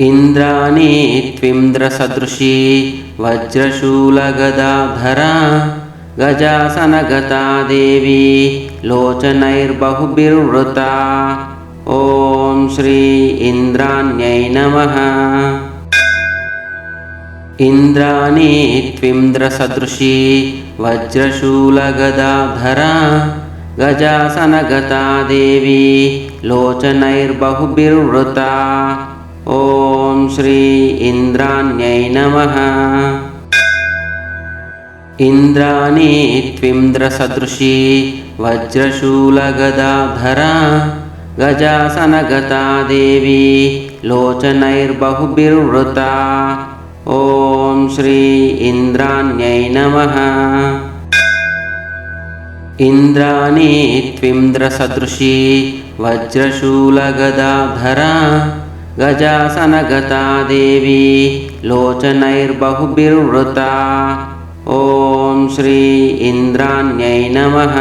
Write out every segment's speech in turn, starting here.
इन्द्राणी त्विन्द्रसदृशी वज्रशूलगदाधरा गजासनगता देवी लोचनैर्बहुभिर्वृता। ॐ श्री इन्द्राण्यै नमः। इन्द्राणी त्विन्द्रसदृशी वज्रशूलगदाधरा गजासनगता देवी लोचनैर्बहुभिर्वृता ॐ श्री इन्द्राण्यै नमः। इन्द्राणी त्विन्द्रसदृशी वज्रशूलगदाधरा गजासनगता देवी लोचनैर्बहुभिर्वृता। ॐ श्री इन्द्राण्यै नमः। इन्द्राणी त्विन्द्रसदृशी वज्रशूलगदाधरा गजासनगता देवी लोचनैर्बहुभिर्वृता। ॐ श्री इन्द्राण्यै नमः।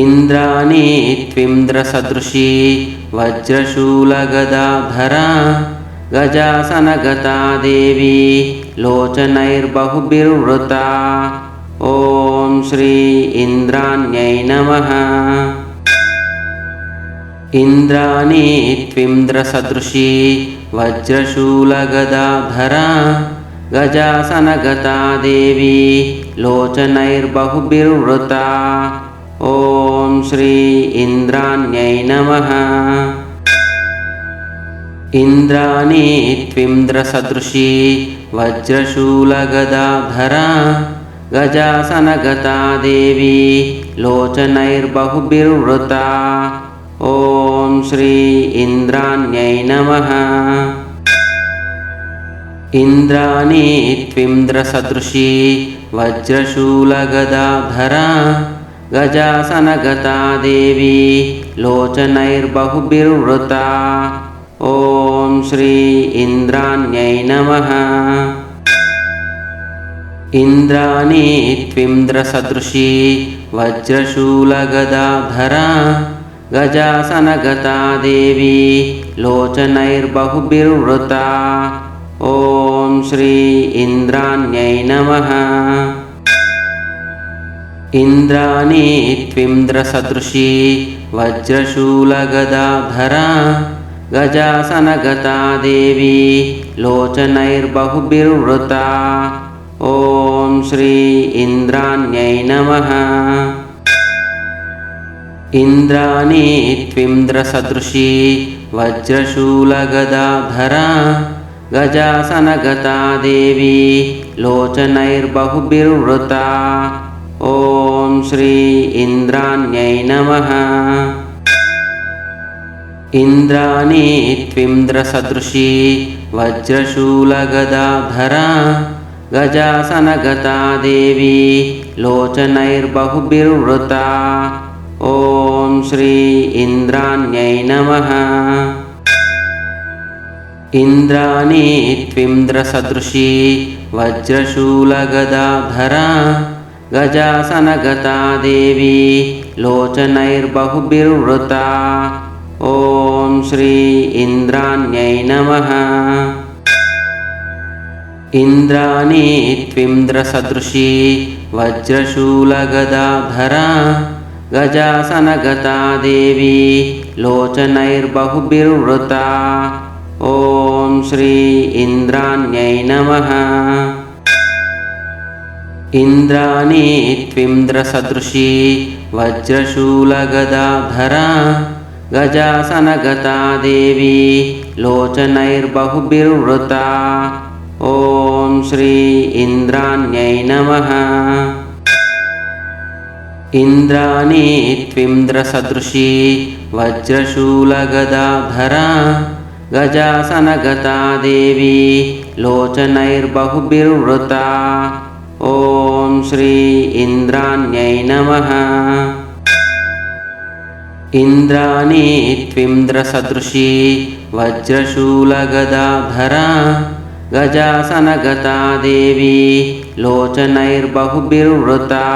इन्द्राणी त्विन्द्रसदृशी वज्रशूलगदाधरा। गजासनगता देवी लोचनैर्बहुभिर्वृता। ॐ श्री इन्द्राण्यै नमः इन्द्राणी त्विन्द्रसदृशी वज्रशूलगदाधरा गजासनगता देवी लोचनैर्बहुभिर्वृता। ॐ श्री इन्द्राण्यै नमः। इन्द्राणी त्विन्द्रसदृशी वज्रशूलगदाधरा गजासनगता देवी लोचनैर्बहुभिर्वृता ॐ श्री इन्द्राण्यै नमः। इन्द्राणी त्विन्द्रसदृशी वज्रशूलगदाधरा गजासनगता देवी लोचनैर्बहुभिर्वृता। ॐ श्री इन्द्राण्यै नमः। इन्द्राणी त्विन्द्रसदृशी वज्रशूलगदाधरा गजासनगता देवी लोचनैर्बहुभिर्वृता। ॐ श्री इन्द्राण्यै नमः। इन्द्राणी त्विन्द्रसदृशी वज्रशूलगदाधरा। गजासनगता देवी लोचनैर्बहुभिर्वृता। ॐ श्री इन्द्राण्यै नमः इन्द्राणी त्विन्द्रसदृशी वज्रशूलगदाधरा गजासनगता देवी लोचनैर्बहुभिर्वृता। ॐ श्री इन्द्राण्यै नमः। इन्द्राणी त्विन्द्रसदृशी वज्रशूलगदाधरा गजासनगता देवी लोचनैर्बहुभिर्वृता ॐ श्री इन्द्राण्यै नमः। इन्द्राणी त्विन्द्रसदृशी वज्रशूलगदाधरा गजासनगता देवी लोचनैर्बहुभिर्वृता। ॐ श्री इन्द्राण्यै नमः। इन्द्राणी त्विन्द्रसदृशी वज्रशूलगदाधरा गजासनगता देवी लोचनैर्बहुभिर्वृता। ॐ श्री इन्द्राण्यै नमः। इन्द्राणी त्विन्द्रसदृशी वज्रशूलगदाधरा। गजासनगता देवी लोचनैर्बहुभिर्वृता। ॐ श्री इन्द्राण्यै नमः इन्द्राणी त्विन्द्रसदृशी वज्रशूलगदाधरा गजासनगता देवी लोचनैर्बहुभिर्वृता। ॐ श्री इन्द्राण्यै नमः। इन्द्राणी त्विन्द्रसदृशी वज्रशूलगदाधरा गजासनगता देवी लोचनैर्बहुभिर्वृता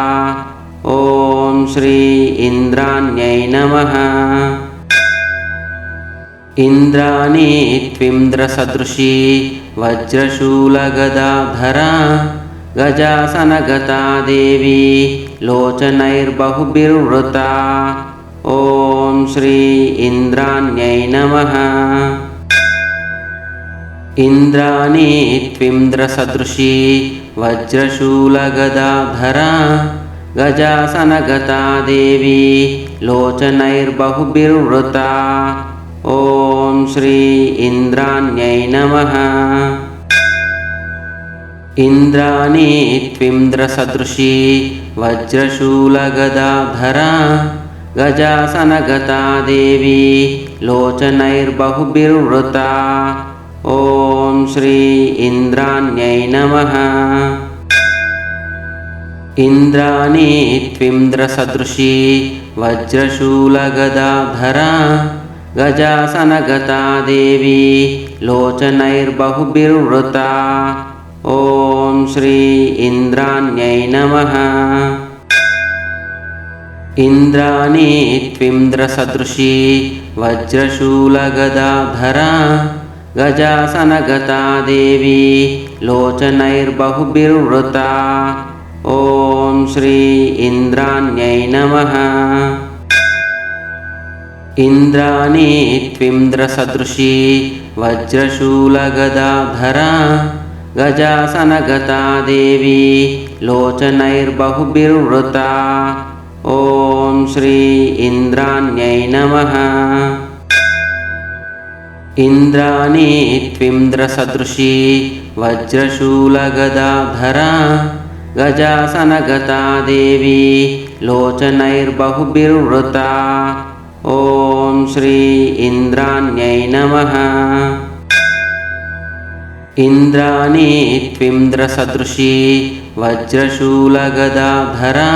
ॐ श्री इन्द्राण्यै नमः। इन्द्राणी त्विन्द्रसदृशी वज्रशूलगदाधरा गजासनगता देवी लोचनैर्बहुभिर्वृता। ॐ श्री इन्द्राण्यै नमः। इन्द्राणी त्विन्द्रसदृशी वज्रशूलगदाधरा गजासनगता देवी लोचनैर्बहुभिर्वृता। ॐ श्री इन्द्राण्यै नमः। इन्द्राणी त्विन्द्रसदृशी वज्रशूलगदाधरा। गजासनगता देवी लोचनैर्बहुभिर्वृता। ॐ श्री इन्द्राण्यै नमः इन्द्राणी त्विन्द्रसदृशी वज्रशूलगदाधरा गजासनगता देवी लोचनैर्बहुभिर्वृता। ॐ श्री इन्द्राण्यै नमः। इन्द्राणी त्विन्द्रसदृशी वज्रशूलगदाधरा गजासनगता देवी लोचनैर्बहुभिर्वृता ॐ श्री इन्द्राण्यै नमः। इन्द्राणी त्विन्द्रसदृशी वज्रशूलगदाधरा गजासनगता देवी लोचनैर्बहुभिर्वृता। ॐ श्री इन्द्राण्यै नमः। इन्द्राणी त्विन्द्रसदृशी वज्रशूलगदाधरा गजासनगता देवी लोचनैर्बहुभिर्वृता। ॐ श्री इन्द्राण्यै नमः। इन्द्राणी त्विन्द्रसदृशी वज्रशूलगदाधरा।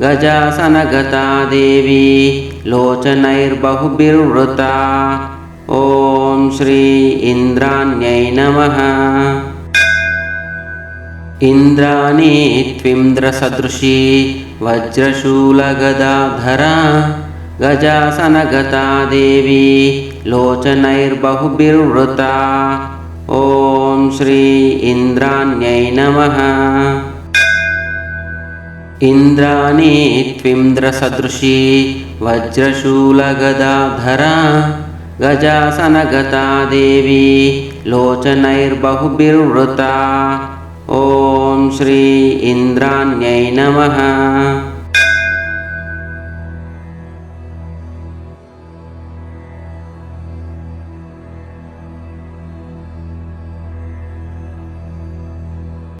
गजासनगता देवी लोचनैर्बहुभिर्वृता। ॐ श्री इन्द्राण्यै नमः इन्द्राणी त्विन्द्रसदृशी वज्रशूलगदाधरा गजासनगता देवी लोचनैर्बहुभिर्वृता। ॐ श्री इन्द्राण्यै नमः। इन्द्राणी त्विन्द्रसदृशी वज्रशूलगदाधरा गजासनगता देवी लोचनैर्बहुभिर्वृता श्री इन्द्राण्यै नमः